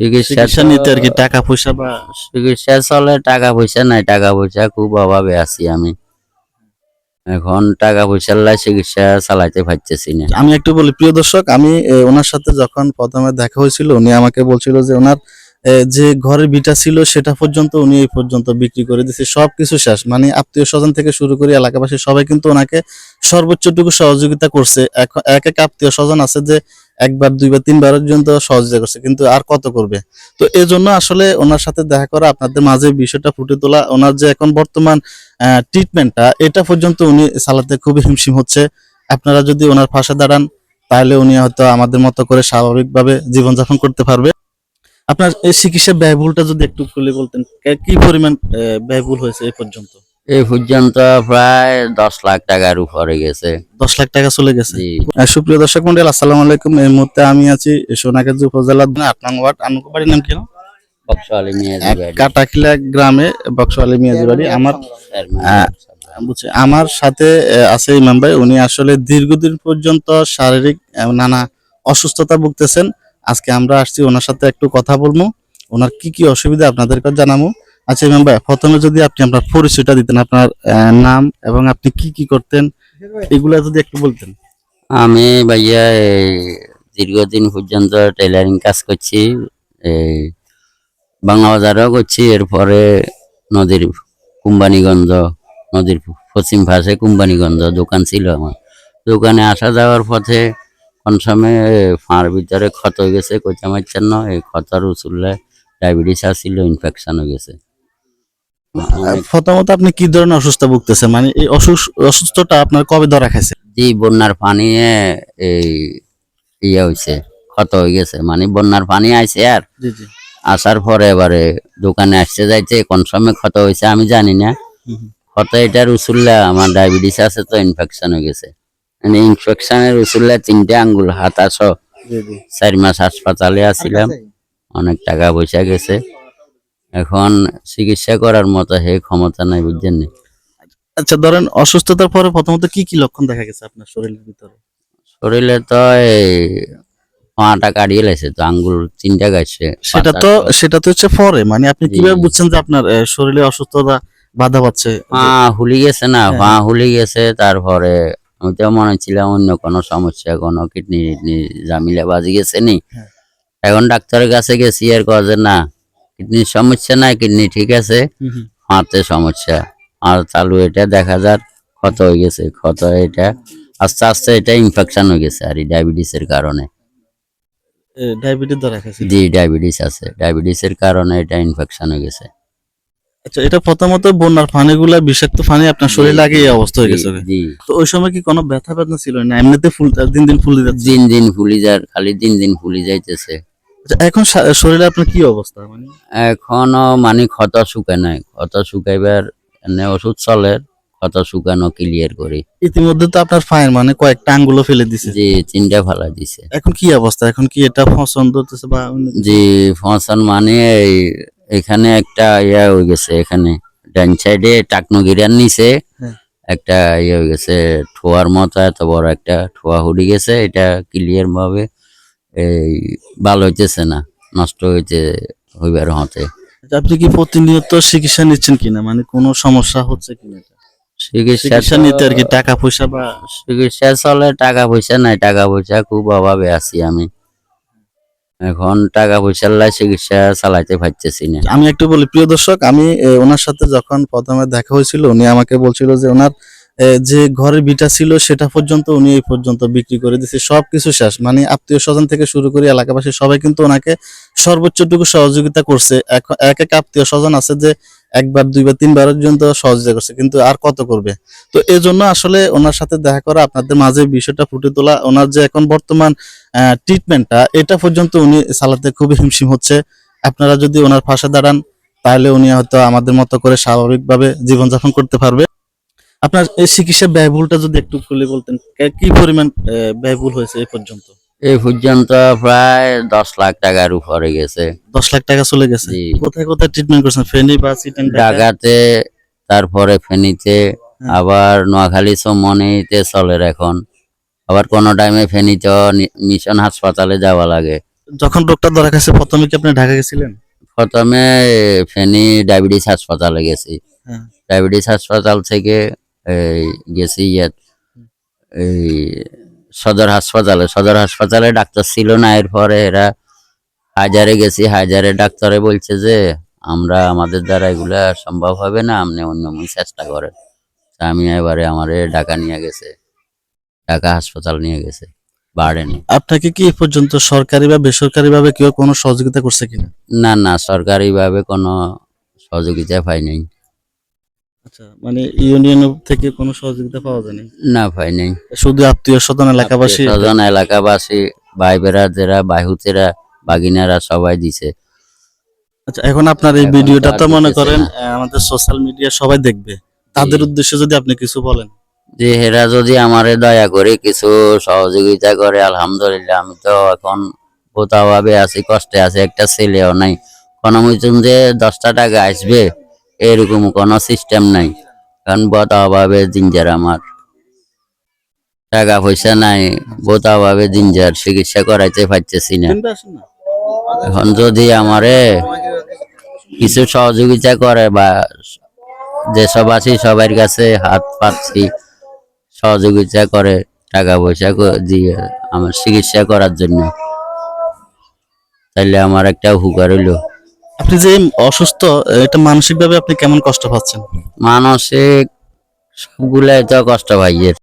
চিকিৎসা চিকিৎসা নিতে আর কি টাকা পয়সা বা চিকিৎসা চলে টাকা পয়সা নাই টাকা পয়সা খুব অভাবে আছি আমি। এখন টাকা পয়সার লাই চিকিৎসা চালাইতে পারতেছি না। আমি একটু বলি প্রিয় দর্শক আমি ওনার সাথে যখন প্রথমে দেখা হয়েছিল উনি আমাকে বলছিল যে ওনার যে ঘরের বিটা ছিল সেটা পর্যন্ত উনি এই পর্যন্ত বিক্রি করে দিচ্ছে সবকিছু শেষ। মানে আত্মীয় স্বজন থেকে শুরু করে এলাকাবাসী সবাই কিন্তু ওনাকে সর্বোচ্চটুকু সহযোগিতা করছে। এক- এক আত্মীয় স্বজন আছে যে একবার, দুইবার, তিনবার পর্যন্ত সহযোগিতা করছে, কিন্তু আর কত করবে? তো এই জন্য আসলে ওনার সাথে দেখা করা, আপনাদের মাঝে বিষয়টা ফুটে তোলা, ওনার যে এখন বর্তমান ট্রিটমেন্টটা এটা পর্যন্ত উনি চালাতে খুবই হিমশিম হচ্ছে। আপনারা যদি ওনার পাশে দাঁড়ান, তাহলে উনি হয়তো আমাদের মতো করে স্বাভাবিকভাবে জীবনযাপন করতে পারবে। আপনার এই চিকিৎসা ব্যয়বহুলটা যদি একটু খুলে বলতেন কি পরিমাণ ব্যয়বহুল হয়েছে এই পর্যন্ত? এই পর্যন্ত প্রায় দশ লাখ টাকার উপরে গেছে। দশ লাখ টাকা চলে গেছে? সুপ্রিয় দর্শক মন্ডল আসসালামু আলাইকুম। এই মুহূর্তে আমি আছি সোনাগাজী উপজেলার আট নং ওয়ার্ড আনুকো বাড়ির নাম কি কাটাখিলা গ্রামে বক্সওয়ালি মিয়াজি বাড়ি। আমার বুঝছি। আমার সাথে আছে ইমাম ভাই। উনি আসলে দীর্ঘদিন পর্যন্ত শারীরিক নানা অসুস্থতা ভুগতেছেন। আজকে আমরা আসছি ওনার সাথে একটু কথা বলব। ওনার কি কি অসুবিধা আপনাদেরকে জানাব। আচ্ছা ইমাম ভাই, প্রথমে যদি আপনি আপনার পরিচয়টা দিতেন, আপনার নাম এবং আপনি কি কি করতেন, এগুলা যদি একটু বলতেন। আমি ভাইয়া দীর্ঘদিন পর্যন্ত টেলারিং কাজ করছি, এই বাংলা বাজারও করছি, এরপরে নদীর কুম্বানীগঞ্জ, নদীর পশ্চিম পাশে কুম্বানীগঞ্জ দোকান ছিল আমার। দোকানে আসা যাওয়ার পথে কোন সময় ফাঁড় ভিতরে ক্ষত হয়ে গেছে কইতে মারছেন না এই ক্ষতর উচুলে ডায়াবেটিস আসছিল ইনফেকশন হয়ে গেছে। প্রথমত আপনি কি ধরনের অসুস্থ ভুগতেছেন? মানে এই অসুস- অসুস্থতা আপনার কবে ধরা খাইছে? জি বন্যার পানি এই ইয়ে হয়েছে ক্ষত হয়ে গেছে। মানে বন্যার পানি আইছে আর। আসার পরে এবারে দোকানে আসতে যাইতে কোন সময় ক্ষত হয়েছে আমি জানি না। ক্ষত এটার উসুল্লা আমার ডায়াবেটিস আছে তো ইনফেকশন হয়ে গেছে। মানে ইনফেকশনের উসুল্লা তিনটে আঙ্গুল হাত আসো চার মাস হাসপাতালে আছিলাম অনেক টাকা পয়সা গেছে। এখন চিকিৎসা করার মতো হে ক্ষমতা নাই বুঝছেন নি? আচ্ছা ধরেন অসুস্থতার পরে প্রথমত কি কি লক্ষণ দেখা গেছে আপনার শরীরের ভিতরে? শরীরে তো এই পাটা কাটিয়ে লেছে তো আঙ্গুল তিনটা গাছে সেটা তো সেটা তো হচ্ছে পরে। মানে আপনি কীভাবে বুঝছেন যে আপনার শরীরে অসুস্থতা বাধা পাচ্ছে? পা হুলি গেছে না হ্যাঁ। পা হুলি গেছে তারপরে আমি তো মনে ছিলাম অন্য কোনো সমস্যা কোনো কিডনি টিডনি জামিলা বাজি গেছে নি। হ্যাঁ। এখন ডাক্তারের কাছে গেছি আর কয়ে না কিডনির সমস্যা নাই কিডনি ঠিক আছে। হাতে সমস্যা। আর চালু এটা দেখা যাক ক্ষত হয়ে গেছে ক্ষত এটা আস্তে আস্তে এটা ইনফেকশন হয়ে গেছে আর ডায়াবেটিসের কারণে। ডায়াবেটিস ধরা জি ডায়াবেটিস আছে। ডায়াবেটিসের কারণে এটা ইনফেকশন হয়ে গেছে। আচ্ছা এটা প্রথমত বন্যার পানিগুলা বিষাক্ত পানি আপনার শরীরে লাগে এই অবস্থা হয়ে গেছে জি, জি। তো ওই সময় কি কোনো ব্যথা ব্যথা ছিল না? এমনিতে ফুল দিন দিন ফুলে যাচ্ছে? দিন দিন ফুলি যার খালি দিন দিন ফুলি যাইতেছে। আচ্ছা, এখন শরীরে আপনার কি অবস্থা? মানে এখনও মানে ক্ষত শুকায় নাই। ক্ষত শুকাইবার এনে ওষুধ চলে ক্ষত শুকানো ক্লিয়ার করি। ইতিমধ্যে তো আপনার ফাইন মানে কয়েকটা আঙ্গুলো ফেলে দিছে। যে চিনটা ফালা দিছে। এখন কি অবস্থা? এখন কি এটা পছন্দ হতেছে বা যে ফসন মানে এই এখানে একটা ইয়া হয়ে গেছে এখানে ডান সাইডে টাকনগিরার নিচে হ্যাঁ। একটা ইয়ে হয়ে গেছে ঠোয়ার মতো এত বড় একটা ঠোয়া হুড়ি গেছে এটা ক্লিয়ার ভাবে এই ভালো হইতেছে না নষ্ট হইতে হইবার হতে। আচ্ছা, আপনি কি প্রতিনিয়ত চিকিৎসা নিচ্ছেন কিনা? মানে কোনো সমস্যা হচ্ছে কিনা চিকিৎসা নিতে আর কি টাকা পয়সা বা চিকিৎসা চলে টাকা পয়সা নাই টাকা পয়সা খুব অভাবে আছি আমি। এখন টাকা পয়সার লাই চিকিৎসা চালাইতে পারতেছি না। আমি একটু বলি, প্রিয় দর্শক, আমি ওনার সাথে যখন প্রথমে দেখা হয়েছিল, উনি আমাকে বলছিল যে, ওনার যে ঘরের বিটা ছিল সেটা পর্যন্ত উনি এই পর্যন্ত বিক্রি করে দিচ্ছে সবকিছু শেষ। মানে আত্মীয় স্বজন থেকে শুরু করে এলাকাবাসী সবাই কিন্তু ওনাকে সর্বোচ্চটুকু সহযোগিতা করছে। এক- এক এক আত্মীয় স্বজন আছে যে একবার, দুইবার, তিনবার পর্যন্ত সহযোগিতা করছে, কিন্তু আর কত করবে? তো এই জন্য আসলে ওনার সাথে দেখা করা, আপনাদের মাঝে বিষয়টা ফুটে তোলা, ওনার যে এখন বর্তমান ট্রিটমেন্টটা এটা পর্যন্ত উনি চালাতে খুবই হিমশিম হচ্ছে। আপনারা যদি ওনার পাশে দাঁড়ান, তাহলে উনি হয়তো আমাদের মতো করে স্বাভাবিকভাবে জীবনযাপন করতে পারবে। আপনার এই চিকিৎসা ব্যয়বহুলটা যদি একটু খুলে বলতেন কি পরিমাণ ব্যয়বহুল হয়েছে এই পর্যন্ত? এই পর্যন্ত প্রায় দশ লাখ টাকার উপরে গেছে। দশ লাখ টাকা চলে গেছে? কোথায় কোথায় ট্রিটমেন্ট করছেন? ফেনী বা ঢাকাতে তারপরে ফেনীতে আবার নোয়াখালী সমনিতে চলে এখন। আবার কোন টাইমে ফেনীতে মিশন হাসপাতালে যাওয়া লাগে। যখন রোগটা ধরা গেছে প্রথমে কি আপনি ঢাকা গেছিলেন? প্রথমে ফেনী ডায়াবেটিস হাসপাতালে গেছি। হ্যাঁ। ডায়াবেটিস হাসপাতাল থেকে এই, গেছি ইয়াত এই সদর হাসপাতালে। সদর হাসপাতালে ডাক্তার ছিল না এরপরে এরা হাজারে গেছি। হাজারে ডাক্তারে বলছে যে আমরা আমাদের দ্বারা এগুলা সম্ভব হবে না আপনি অন্যমন চেষ্টা করেন। আমি এবারে আমারে ঢাকা নিয়ে গেছে। ঢাকা হাসপাতাল নিয়ে গেছে বাড়েনি আপনাকে কি এ পর্যন্ত সরকারি বা বেসরকারি ভাবে কেউ কোনো সহযোগিতা করছে কিনা? না না সরকারিভাবে কোনো সহযোগিতা পাই নাই। আচ্ছা মানে ইউনিয়ন থেকে কোনো সহযোগিতা পাওয়া যায়নি না পাই নাই। শুধু আত্মীয় স্বজন এলাকাবাসী? স্বজন এলাকাবাসী ভাই বেড়াদেরা বাহুতেরা বাগিনারা সবাই দিছে। আচ্ছা এখন আপনার এই ভিডিওটা তো তো মনে করেন আমাদের সোশ্যাল মিডিয়া সবাই দেখবে। তাদের উদ্দেশ্যে যদি আপনি কিছু বলেন। যে হেরা যদি আমারে দয়া করে কিছু সহযোগিতা করে আলহামদুলিল্লাহ আমি তো এখন বোতাভাবে আছি কষ্টে আছি একটা ছেলেও নাই। কোনো মতন যে দশটা টাকা আসবে এরকম কোনো সিস্টেম নাই। কারণ বোতা অভাবে জিঞ্জার আমার। টাকা পয়সা নাই বোতা অভাবে জিঞ্জার চিকিৎসা করাইতে পারতেছি না। এখন যদি আমারে কিছু সহযোগিতা করে বা যেসব আছি সবার কাছে হাত পাচ্ছি সহযোগিতা করে টাকা পয়সা দিয়ে আমার চিকিৎসা করার জন্য, তাইলে আমার একটা হুকার হইল। আপনি যে অসুস্থ এটা মানসিকভাবে আপনি কেমন কষ্ট পাচ্ছেন? মানসিক সবগুলাই তো কষ্ট ভাইয়ের